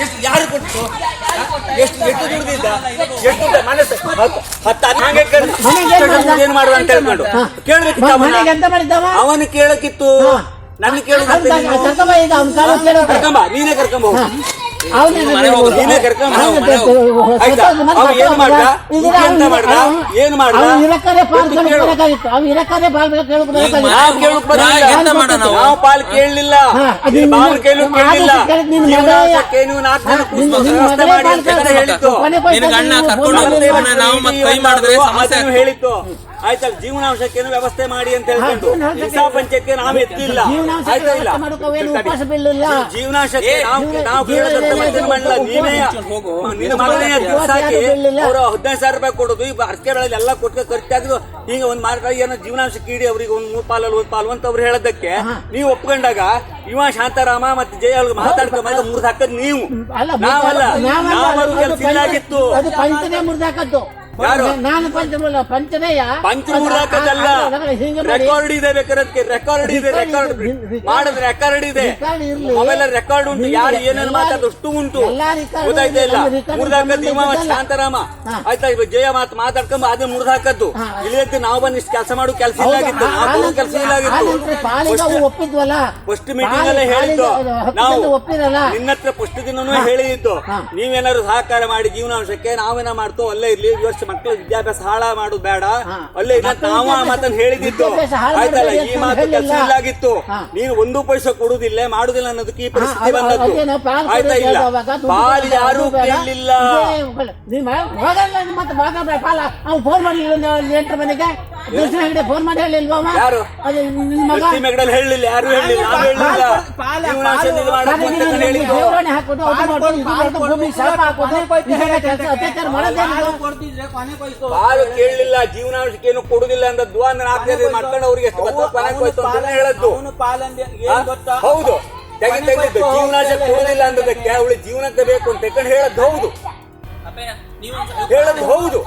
ಎಷ್ಟು ಯಾರು ಕೊಟ್ಟು ಎಷ್ಟು ಎಷ್ಟು ದುಡ್ದಿದ್ದ ಎಷ್ಟು? ಮನಸ್ಸು ಹತ್ತು ಏನ್ ಮಾಡುವ ಅಂತ ಹೇಳ್ಕೊಂಡು. ಕೇಳ್ಬೇಕಿತ್ತು ಅವನ. ಕೇಳಕ್ಕಿತ್ತು ನನ್ನ ಕೇಳಿದ ನೀನೇ ಕರ್ಕೊಂಬ ಪಾಲ್ ಕೇಳಲಿಲ್ಲ. ಹೇಳಿತ್ತು ನೀವು ಕೈ ಮಾಡಿದ್ರೆ ಸಮಸ್ಯೆ ಹೇಳಿತ್ತು ಆಯ್ತಾ ಜೀವನಾಂಶಕ್ಕೆ ವ್ಯವಸ್ಥೆ ಮಾಡಿ ಅಂತ ಹೇಳ್ಕೊಂಡು ಹಿಂಸಾ ಪಂಚಾಯತ್ಗೆ ನಾವು ಎತ್ತಿಲ್ಲ. ಆಯ್ತಾ ಇಲ್ಲ. ಜೀವನಾಂಶಕ್ಕೆ ನಾವು ನೀನೇ ನಿನ್ನ ಮಗನೇ ಅವರು ಹದಿನೈದು ಸಾವಿರ ರೂಪಾಯಿ ಕೊಡೋದು. ಈ ಅರ್ಕೆಗಳಲ್ಲಿ ಎಲ್ಲ ಕೊಟ್ಟು ಖರ್ಚು ತೆಗೆದು ಈಗ ಒಂದ್ ಮಾರ್ಗ ಏನೋ ಜೀವನಾಂಶ ಕೀಡಿ ಅವ್ರಿಗೆ ಒಂದ್ ಮೂರ್ ಪಾಲಲ್ಲಿ ಒಂದ್ ಪಾಲು ಅಂತ ಅವ್ರು ಹೇಳದಕ್ಕೆ ನೀವು ಒಪ್ಕೊಂಡಾಗ ಇವ ಶಾಂತಾರಾಮ ಮತ್ತೆ ಜಯ ಅವ್ರಿಗೆ ಮಾತಾಡ್ಕೊ ಮೂರ್ ಮುರ್ದಾಕದ್ ನೀವು. ನಾವಲ್ಲ. ನಾವು ಕೆಲಸ ಇಲ್ಲ ಆಗಿತ್ತು? ನಾನು ಪಂಚಮೂಲ ರೆಕಾರ್ಡ್ ಇದೆ ಬೇಕಾದ್ರೆ ರೆಕಾರ್ಡ್ ಇದೆ ರೆಕಾರ್ಡ್ ಮಾಡದ್ ರೆಕಾರ್ಡ್ ಇದೆ. ಅವೆಲ್ಲ ರೆಕಾರ್ಡ್ ಉಂಟು. ಯಾರು ಏನೇನು ಮಾತಾಡೋದು ಅಷ್ಟು ಉಂಟು. ಗೊತ್ತಾಯ್ತಾ ಇಲ್ಲ? ಮುರಿದಾಕದ್ದು ಇವ ಶಾಂತಾರಾಮ. ಆಯ್ತಾ ಇವ ಜಯ ಮಾತು ಮಾತಾಡ್ಕೊಂಡು ಅದೇ ಮುರಿದು ಹಾಕದ್ದು. ಇಲ್ಲಿ ಇಲ್ಲಿದ್ದು ನಾವು ಬಂದು ಇಷ್ಟು ಕೆಲಸ ಮಾಡು ಕೆಲಸ ಇಲ್ಲ ಇಲ್ಲಾಗಿತ್ತು ಆ- ನಾವು ಆನಂತರ- ಕೆಲಸ ಇಲ್ಲಾಗಿತ್ತು ಆಗಿತ್ತು. ಒಪ್ಪಿದ್ವಲ್ಲ? ಫಸ್ಟ್ ಮೀಟಿಂಗ್ ಅಲ್ಲೇ ಹೇಳಿದ್ದು. ನಾವು ನಿನ್ನ ಹತ್ರ ಫಸ್ಟ್ ದಿನನೂ ಹೇಳಿದ್ದು. ನೀವೇನಾದ್ರು ಸಹಕಾರ ಮಾಡಿ ಜೀವನಾಂಶಕ್ಕೆ ನಾವೇನ ಮಾಡ್ತೋ ಅಲ್ಲೇ ಇರ್ಲಿ ವರ್ಷ ಮಕ್ಕಳ ವಿದ್ಯಾಭ್ಯಾಸ ಹಾಳ ಮಾಡೋದು ಬೇಡ. ಅಲ್ಲೇ ನಾವು ಆ ಮಾತನ್ನ ಹೇಳಿದ್ದು ಆಯ್ತಲ್ಲ ಈ ಮಾತು. ಕೆಲಸ ಇಲ್ಲಾಗಿತ್ತು. ನೀನು ಒಂದು ಪೈಸೆ ಕೊಡುದಿಲ್ಲ ಮಾಡುದಿಲ್ಲ ಅನ್ನೋದಕ್ಕೆ ಈ ಪರಿಸ್ಥಿತಿ ಬಂದದ್ದು. ಆಯ್ತಾ ಇಲ್ಲ? ಪಾಲ್ ಕೊಡೋದು ಯಾರು. ಕೇಳಲಿಲ್ಲ. ದರ್ಶನ ಅಂಗಡಿ ಫೋನ್ ಮಾಡಿ ಹೇಳಿಲ್ವಾ ಅವ? ಯಾರು? ಅದು ನಿನ್ ಮಗ. ಹೇಳಿಲ್ಲ ಯಾರು ಹೇಳಿಲ್ಲ ನಾವು ಹೇಳಿಲ್ಲ. ಅಂತ ಹೇಳಿದ್ದು. ಹಾಕ್ಬಿಟ್ಟು ಅದು ಮಾಡೋದು, ಇದು ಮಾಡೋದು, ಭೂಮಿಗೆ ಶಾಪ ಹಾಕೋದು, ಇದೆಲ್ಲ ಕೆಲ್ಸ ಅತ್ಯಾಚಾರ ಮಾಡೋದೇನಿದು? ಪಾಲು ಕೇಳಲಿಲ್ಲ ಜೀವನಾಂಶಕ್ಕೆ ಏನು ಕೊಡುದಿಲ್ಲ ಅಂತ ದ್ವಾನ ಹಾಕಿದ್ರೆ ಮಾಡ್ಕೊಂಡು ಅವ್ರಿಗೆ ಎಷ್ಟು ಗೊತ್ತು ಕೊನೆ ಅಂತ ಹೇಳದ್ದು. ಹಾ? ಹೌದು. ತೆಗೆ ತೆಗೆದಿದ್ದು. ಜೀವನಾಂಶ ಕೊಡುದಿಲ್ಲ ಅಂತ ಅವಳು ಜೀವನಕ್ಕೆ ಬೇಕು ಅಂತ ತಕೊಂಡು ಹೇಳದ್ದು. ಹೌದು. ಹೇಳದ್ದು ಹೌದು.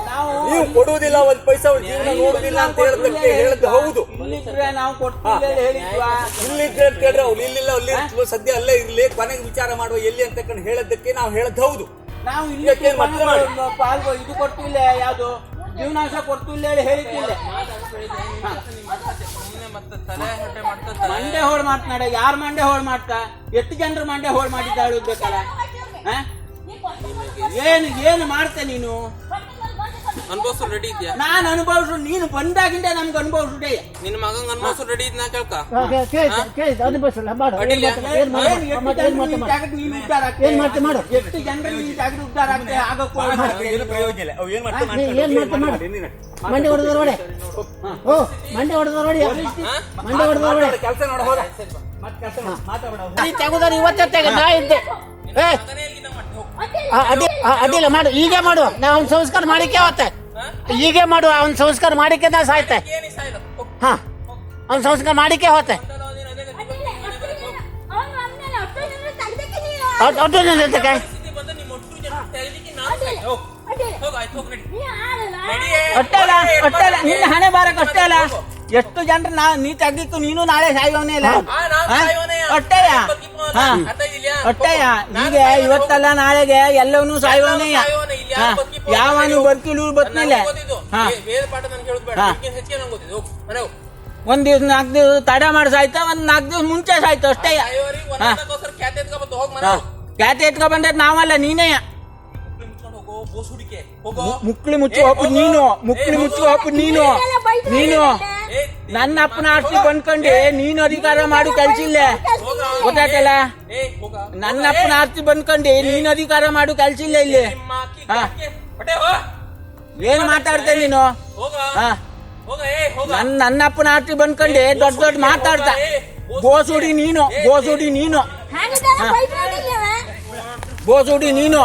ನೀವು ಕೊಡುವುದಿಲ್ಲ ಒಂದ್ ಪೈಸಾ ಜೀವನ ನೋಡುದಿಲ್ಲ ಅಂತ ಹೇಳದಕ್ಕೆ ಹೇಳದ್ ಹೌದು. ಇಲ್ಲಿದ್ರೆ ಅಂತ ಹೇಳಿದ್ರೆ ಅವ್ರು ಇಲ್ಲಿಲ್ಲ ಅಲ್ಲಿ ಸದ್ಯ ಅಲ್ಲೇ ಇರ್ಲಿ ಕೊನೆಗೆ ವಿಚಾರ ಮಾಡುವ ಎಲ್ಲಿ ಅಂತ ಕಂಡು ಹೇಳದಕ್ಕೆ ನಾವು ಹೇಳದ್ ಹೌದು. ನಾವು ಇಲ್ಲಿ. ಪಾಲ್ಗೊ ಇದು ಕೊಡ್ತಿಲ್ಲ ಯಾವ್ದು? ಜೀವನಾಂಶ ಕೊಡ್ತಿಲ್ಲ ಹೇಳಿ ಹೇಳಿದ್ದಿಲ್ಲ. ಮಂಡೆ ಹೋಳ್ ಮಾತನಾಡ. ಯಾರ್ ಮಂಡೆ ಹೋಳ್ ಮಾಡ್ತಾ? ಎಷ್ಟು ಜನರು ಮಂಡೆ ಹೋಳ್ ಮಾಡಿದ್ದಾಳು ಬೇಕಲ್ಲ ಹ? ಏನು ಏನು ಮಾಡ್ತೆ ನೀನು? ಅನ್ಭವಿಸು ರೆಡಿ ಇದ್ಯಾ? ನಾನು ಅನುಭವಿಸು ನೀನು ಬಂದಾಗಿಂದ ನಮ್ಗೆ ಅನುಭವಿಸುದೇ ನಿನ್ನ ಮಗಂಗ್ ಅನ್ಭವಿಸು ರೆಡಿ ಇದ್ನ ಕೇಳ್ಕ? ಏನ್. ಮಾಡ್ತೆ- ಮಾಡು? ಎಷ್ಟು ಜನರು ಮಾಡು? ಜಾಗಕ್ಕೆ ನೀನು ಉದ್ಧಾರ ಆಗ್ತೀಯ? ಏನ್ ಮಾಡ್ತೆ ಮಾಡು? ಎಷ್ಟು ಜನರು ನೀನು ಜಾಗಕ್ಕೆ ಉದ್ಧಾರ ಆಗ್ತದೆ ಆಗಕ್ಕೂ ಏನು ಪ್ರಯೋಜನ ಇಲ್ಲ. ಅವ್ ಏನ್ ಮಾಡ್ತಾ ನೀ ಏನ್ ಮಾಡ್ತೆ ಮಾಡು? ಮಂಡೆ ಹೊಡೆದ್ರು ನೋಡಿ ಓ ಮಂಡೆ ಹೊಡೆದ್ರು ನೋಡಿ ಮಂಡೆ ಹೊಡೆದ್ರು ನೋಡಿ ಕೆಲಸ ನೋಡ ಹೋದ. ಮತ್ತೆ ಕೆಲಸ ಮಾತಾಡ ಈ ತೆಗುದಾರ ಇವತ್ತೇ ತೆಗೆ ನಾ ಇದ್ದೆ. ಏ ಆ, ಅದಿಲ್ಲ ಮಾಡು ಈಗ ಮಾಡು. ನಾ ಅವ್ನ ಸಂಸ್ಕಾರ ಮಾಡಿಕೆ ಅವತ್ತೆ ಹೀಗೆ ಮಾಡು ಅವ್ನ ಸಂಸ್ಕಾರ ಮಾಡಿಕೆ ನಾ ಸಾಯ್ತೆ. ಹಾ ಅವ್ನ ಸಂಸ್ಕಾರ ಮಾಡಿಕೆ ಹೋತೆ ನಿಲ್ತಕ್ಕೆ ಅಲ್ಲ ನಿನ್ನ ಹಣೆ ಬಾರಕ್ ಅಷ್ಟೇ ಅಲ್ಲ? ಎಷ್ಟು ಜನರು ನಾ ನೀ ತೆಗ್ದಿತ್ತು ನೀನು ನಾಳೆ ಸಾಯೋನೇ ಇಲ್ಲ? ಹಾ? ಅಷ್ಟೇಯ ಹಾ. ಅಷ್ಟೇಯ ಈಗ ಇವತ್ತಲ್ಲ ನಾಳೆಗೆ ಎಲ್ಲವನ್ನೂ ಸಾಯೋನೆಯ ಹಾ. ಯಾವನು ಬರ್ಕಿಲು ಬತ್ನಲ್ಲ. ಒಂದ್ ದಿವ್ಸ ನಾಲ್ಕು ದಿವ್ಸ ತಡ ಮಾಡಿ ಸಾಯ್ತ ಒಂದ್ ನಾಲ್ಕು ದಿವ್ಸ ಮುಂಚೆ ಸಾಯ್ತು ಅಷ್ಟೇ. ಖ್ಯಾತಿ ಎತ್ಕೊ ಬಂದದ್ ನಾವಲ್ಲ ನೀನೇ. ಮುಕ್ಳಿ ಮುಚ್ಚು ಹಾಕು ನೀನು. ಮುಕ್ಳಿ ಮುಚ್ಚು ಹಾಕು ನೀನು. ನೀನು. ನನ್ನ ಅಪ್ಪನ ಆಸ್ತಿ ಬಂದ್ಕೊಂಡೆ ನೀನು ಅಧಿಕಾರ ಮಾಡು ಕಲ್ಸಿಲ್ಲ. ಗೊತ್ತಾಯ್ತಲ್ಲ? ನನ್ನ ಅಪ್ಪನ ಆಸ್ತಿ ಬಂದ್ಕೊಂಡೆ ನೀನು ಅಧಿಕಾರ ಮಾಡು ಕಲ್ಸಿಲ್ಲ ಇಲ್ಲ. ಏನ್ ಮಾತಾಡ್ತೇನೆ ನೀನು? ಹಾ. ನನ್ ನನ್ನ ಅಪ್ಪನ ಆಸ್ತಿ ಬಂದ್ಕೊಂಡೆ ದೊಡ್ಡ ದೊಡ್ಡ ಮಾತಾಡ್ತಾ ಗೋಸುಡಿ ನೀನು ಗೋಸುಡಿ ನೀನು. ಗೋಸುಡಿ ನೀನು.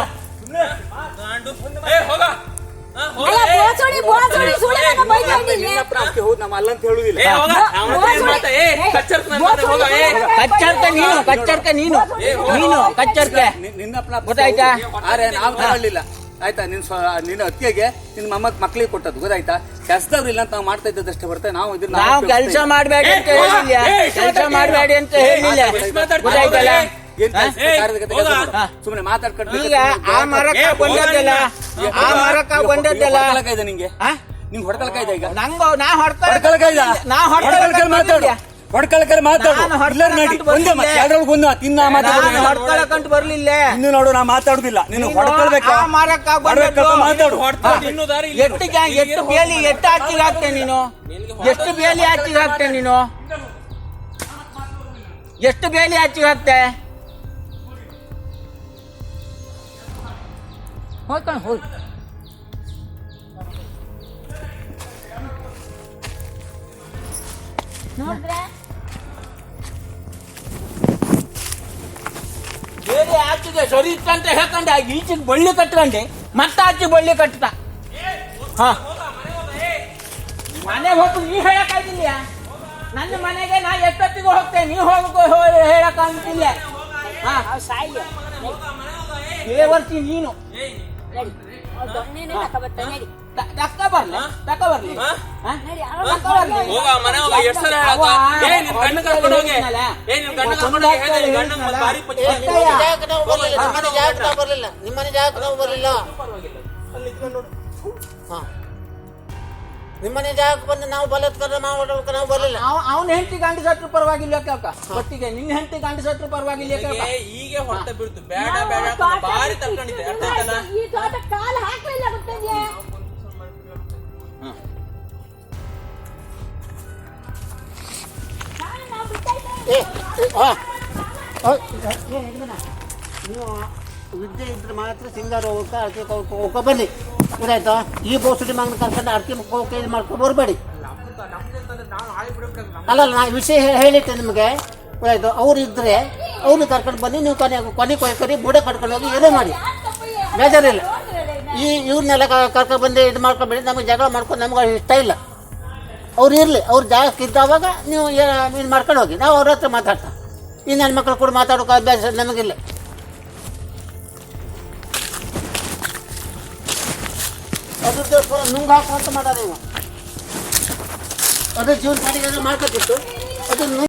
ಕಚ್ಚರ್ಕ ನೀನು ಕಚ್ಚರ್ಕ ನೀನು ನೀನು ಕಚ್ಚರ್ಕೆ. ನಿ- ನಿನ್ನ ಅಪ್ಪನ ಗೊತ್ತಾಯ್ತಾ? ಆದ್ರೆ ನಾವು ತಗೊಳ್ಳಿಲ್ಲ ಆಯ್ತಾ ನಿನ್ ಸ್ವ ನಿನ್ನ ಅತ್ತಿಗೆ ನಿನ್ ಮೊಮ್ಮಕ್ ಮಕ್ಳಿಗೆ ಕೊಟ್ಟದ್ದು ಗೊತ್ತಾಯ್ತಾ? ಕೆಲ್ಸದವ್ರು ಇಲ್ಲ ಅಂತ ನಾವು ಮಾಡ್ತಾ ಇದ್ದದಷ್ಟೇ ಬರ್ತೇವೆ ನಾವು ಇದನ್ನ ನಾವು ಕೆಲಸ ಮಾಡಬೇಡಿ ಅಂತ ಹೇಳಿಲ್ಲ ಕೆಲಸ ಮಾಡಬೇಡಿ ಅಂತ ಹೇಳಿಲ್ಲ ಗೊತ್ತಾಯ್ತಲ್ಲ? ಮಾತಾಡ್ಕೊಂಡು ಈಗ ಆ ಮರಕ್ಕ ಬಂದದ್ದಲ್ಲ ಆ ಮರಕ್ಕ ಬಂದದ್ದಲ್ಲ ಇದೆ ನಿಂಗೆ? ನಿಂಗೆ ಹೊಡ್ಕಲ್ಕ ಇದೆ ಈಗ? ನಂಗ ನಾ ಹೊಡ್ಕಲ್ಕ ಇದೆ ನಾ ಹೊಡ್ಕಲ್ಕ ಮಾತಾಡು. ಹೊಡ್ಕೊಳಕ ಮಾತಾಡು. ಎಲ್ಲರೂ ನಡಿ. ಒಂದೇ ಮತ್ತೆ. ಎರಡರೊಳಗೆ ಒಂದು ತಿನ್ನ ಮಾತಾಡೋದಿಲ್ಲ ಹೊಡ್ಕೊಳಕಂತ ಬರ್ಲಿಲ್ಲ. ಇನ್ನು ನೋಡು ನಾ ಮಾತಾಡುದಿಲ್ಲ. ನೀನು ನೀನು ಮಾರಕ್ಕ ಮಾತಾಡು. ಜಾ- ಎಷ್ಟು ಬೇಲಿ ಎಷ್ಟು ಹಾಕಿ ಹಾಕ್ತೆ ನೀನು? ಎಷ್ಟು ಬೇಲಿ ಹಾಕಿ ಹಾಕ್ತೆ ನೀನು? ಎಷ್ಟು ಬೇಲಿ ಹಾಕಿ ಹಾಕ್ತೆ ಹೋಗ್ಕೊಂಡು ಹೋಗಿ ನೋಡ್ರೆ ಬೇರೆ ಆಚೆಗೆ ಸರಿ ಇತ್ತಂತ ಹೇಳ್ಕೊಂಡೆ ಆಗ ಈಚೆಗೆ ಬಳ್ಳಿ ಕಟ್ಕೊಂಡೆ. ಮತ್ತೆ ಆಚೆ ಬಳ್ಳಿ ಕಟ್ಟ ಹಾ. ಮನೆಗೆ ಹೋಗಿ ನೀ ಹೇಳಕ್ಕಾಗಿಲ್ಲ ನನ್ನ ಮನೆಗೆ ನಾ ಎಷ್ಟೊತ್ತಿಗೂ ಹೋಗ್ತೇನೆ? ನೀ ಹೋಗಕ್ಕೆ ಹೇಳಕ್ಕಾಗಿಲ್ಲ ಹಾ ಸಾಯಿ ಕೇವರ್ತಿ ನೀನು. ನಡಿ. ಅವ್ಳ್ ದೊಣ್ಣೆನೇ ತಕ ಬರ್ತಾನೆ ನಡಿ. ತ- ತಕ್ಕ ಬರ್ಲಿ. ತಕ್ಕ ಬರ್ಲಿ. ಹಾ? ಹಾ? ನಡಿ ತಕ್ಕ ಬರ್ಲಿ. ಹೋಗ ಮನೆ ಹೋಗ. ಎಷ್ಟ್ ಸಲ ಹೇಳಕ್ಕ ಏ ನಿನ್ ಕಣ್ಣು ಕರ್ಕೊಂಡು ಹೋಗಿ. ಏ ನಿನ್ ಕಣ್ಣು ಕರ್ಕೊಂಡು ಹೋಗಿ. ಹೇಳ್ದೆ, ನಿನ್ ಗಂಡ ಮತ್ತೆ ಭಾರಿ ಪಚ್ಚ ನಿಮ್ಮನೆ ಜಾಗಕ್ಕೆ ನಾವು ಬರ್ಲಿಲ್ಲ. ನಿಮ್ಮನೆ ಜಾಗಕ್ಕೆ ನಾವು ಬರ್ಲಿಲ್ಲ. ಅಲ್ಲಿ ನೋಡು ಹಾ. ನಿಮ್ಮನೆ ಜಾಗಕ್ಕೆ ಬಂದು ನಾವು ಬಲಾತ್ಕಾರ ಮಾಡೋಕೆ ನಾವು ಬರಲಿಲ್ಲ ಅವನ ಹೆಂಡತಿ ಗಂಡ ಸತ್ರು ಪರವಾಗಿಲ್ಲ ಅಕ್ಕ ಒಟ್ಟಿಗೆ ನಿನ್ನ ಹೆಂಡತಿ ಗಂಡ ಸತ್ರು ಪರವಾಗಿಲ್ಲ ಅಕ್ಕ ಈಗ ಹೀಗೆ ಹೊಟ್ಟೆ ಬಿಡ್ತು ಬೇಡ ಬೇಡ ಅಂತ ತಪ್ಕೊಂಡಿದ್ದೆ ಅರ್ಥ ಆಯ್ತಲ್ಲ ಈ ತೋಟ ಕಾಲು ಹಾಕಲಿಲ್ಲ ಬಿಟ್ಟಾಯ್ತು ಏ ಏ, ಆ, ನೀವು ವಿದ್ಯೆ ಇದ್ರೆ ಮಾತ್ರ ಸಿಂಗಾರ ಹೋಗಕ್ಕೆ ಅರ್ಕೆ ಹೋಗ್ಕೊ ಬನ್ನಿ. ಗೊತ್ತಾಯ್ತಾ ಈ ಬೋಸಡಿ ಮಗನ ಕರ್ಕೊಂಡು ಅರ್ಕೆ ಹೋಗಕ್ಕೆ ಇದು ಮಾಡ್ಕೊಂಡು ಬರಬೇಡಿ. ಅಲ್ಲ ನಾ ವಿಷಯ ಹೇಳಿಟ್ಟೆ ನಿಮಗೆ. ಗೊತ್ತಾಯ್ತು ಅವ್ರು ಇದ್ರೆ ಅವ್ರನ್ನ ಕರ್ಕೊಂಡು ಬನ್ನಿ, ನೀವು ಕೊನೆ ಕೊನೆ ಕೊಯ್ಕರಿ ಬುಡೆ ಕಟ್ಕೊಂಡು ಹೋಗಿ ಏನೋ ಮಾಡಿ. ಬೇಜಾರಿಲ್ಲ. ಈ ಇವ್ರನ್ನೆಲ್ಲ ಕರ್ಕೊಂಡು ಬಂದು ಇದು ಮಾಡ್ಕೊಬೇಡಿ, ನಮಗೆ ಜಗಳ ಮಾಡ್ಕೊಂಡು ನಮ್ಗೆ ಇಷ್ಟ ಇಲ್ಲ. ಅವ್ರು ಇರಲಿ, ಅವ್ರ ಜಾಗಕ್ಕೆ ಇದ್ದಾವಾಗ ನೀವು ಇದು ಮಾಡ್ಕೊಂಡು ಹೋಗಿ. ನಾವು ಅವ್ರ ಹತ್ರ ಮಾತಾಡ್ತಾ. ಇನ್ನು ನನ್ನ ಮಕ್ಕಳು ಕೂಡ ಮಾತಾಡೋಕೆ ಅಭ್ಯಾಸ ನಮಗಿಲ್ಲ. ಪೂರ ನುಂಗ್ ಹಾಕುವಂತ ಮಾಡೋದು ಅದೇ ಜೀವನ ಕಡೆಗೆ ಮಾಡ್ಕೊತಿತ್ತು ಅದು